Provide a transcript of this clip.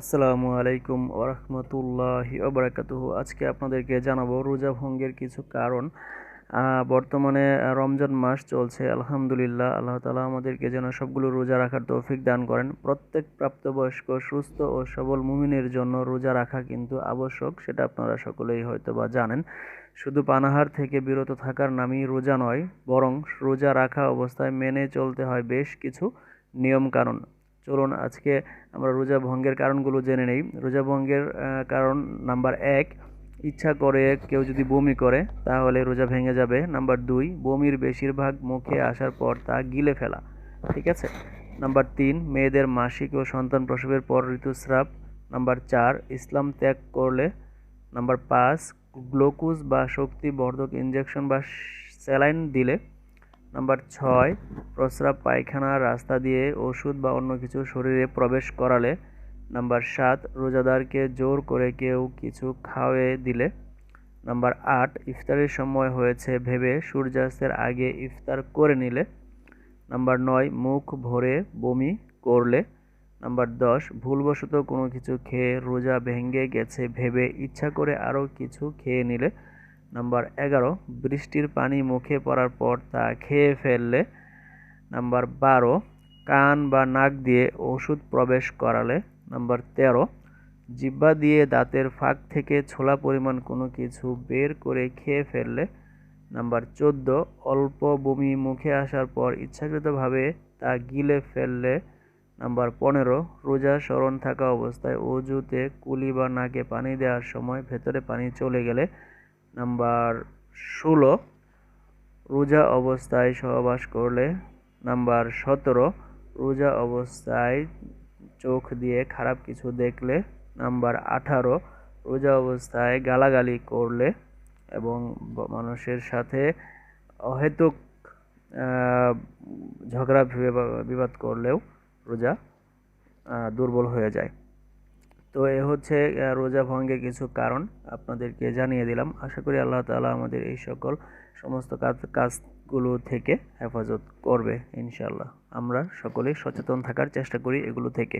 আসসালামু আলাইকুম ওরহমতুল্লাহি ওবরাকাতুহ। আজকে আপনাদেরকে জানাব রোজা ভঙ্গের কিছু কারণ। বর্তমানে রমজান মাস চলছে, আলহামদুলিল্লাহ। আল্লাহ তালা আমাদেরকে যেন সবগুলো রোজা রাখার তৌফিক দান করেন। প্রত্যেক প্রাপ্তবয়স্ক, সুস্থ ও সবল মুমিনের জন্য রোজা রাখা কিন্তু আবশ্যক, সেটা আপনারা সকলেই হয়তো বা জানেন। শুধু পানাহার থেকে বিরত থাকার নামই রোজা নয়, বরং রোজা রাখা অবস্থায় মেনে চলতে হয় বেশ কিছু নিয়ম কানুন চলুন আজকে আমরা রোজা ভঙ্গের কারণগুলো জেনে নেই। রোজা ভঙ্গের কারণ নাম্বার এক, ইচ্ছা করে কেউ যদি বমি করে, তাহলে রোজা ভেঙে যাবে। নাম্বার দুই, বমির বেশিরভাগ মুখে আসার পর তা গিলে ফেলা। ঠিক আছে? নাম্বার তিন, মেয়েদের মাসিক ও সন্তান প্রসবের পর ঋতুস্রাব। নাম্বার চার, ইসলাম ত্যাগ করলে। নাম্বার পাঁচ, গ্লুকোজ বা শক্তিবর্ধক ইঞ্জেকশন বা স্যালাইন দিলে। নাম্বার ছয়, প্রস্রাব পায়খানা, রাস্তা দিয়ে ওষুধ বা অন্য কিছু শরীরে প্রবেশ করালে। নাম্বার সাত, রোজাদারকে জোর করে কেউ কিছু খাওয়ে দিলে। নাম্বার আট, ইফতারের সময় হয়েছে ভেবে সূর্যাস্তের আগে ইফতার করে নিলে। নাম্বার নয়, মুখ ভরে বমি করলে। নাম্বার দশ, ভুলবশত কোনো কিছু খেয়ে রোজা ভেঙে গেছে ভেবে ইচ্ছা করে আরও কিছু খেয়ে নিলে। নাম্বার এগারো, বৃষ্টির পানি মুখে পড়ার পর তা খেয়ে ফেললে। নাম্বার বারো, কান বা নাক দিয়ে ওষুধ প্রবেশ করালে। নাম্বার তেরো, জিহ্বা দিয়ে দাঁতের ফাঁক থেকে ছোলা পরিমাণ কোনো কিছু বের করে খেয়ে ফেললে। নাম্বার চোদ্দ, অল্প বমি মুখে আসার পর ইচ্ছাকৃতভাবে তা গিলে ফেললে। নাম্বার পনেরো, রোজা স্মরণ থাকা অবস্থায় অজুতে কুলি বা নাকে পানি দেওয়ার সময় ভেতরে পানি চলে গেলে নাম্বার ষোলো, রোজা অবস্থায় সহবাস করলে। নাম্বার সতেরো, রোজা অবস্থায় চোখ দিয়ে খারাপ কিছু দেখলে। নাম্বার আঠারো, রোজা অবস্থায় গালাগালি করলে এবং মানুষের সাথে অহেতুক ঝগড়া বিবা- বিবাদ করলেও রোজা দুর্বল হয়ে যায়। তো এ হচ্ছে রোজা ভঙ্গের কিছু কারণ আপনাদেরকে জানিয়ে দিলাম। আশা করি আল্লাহ তালা আমাদের এই সকল সমস্ত কাজ, কাজগুলো থেকে হেফাজত করবে ইনশাল্লাহ আমরা সকলেই সচেতন থাকার চেষ্টা করি এগুলো থেকে।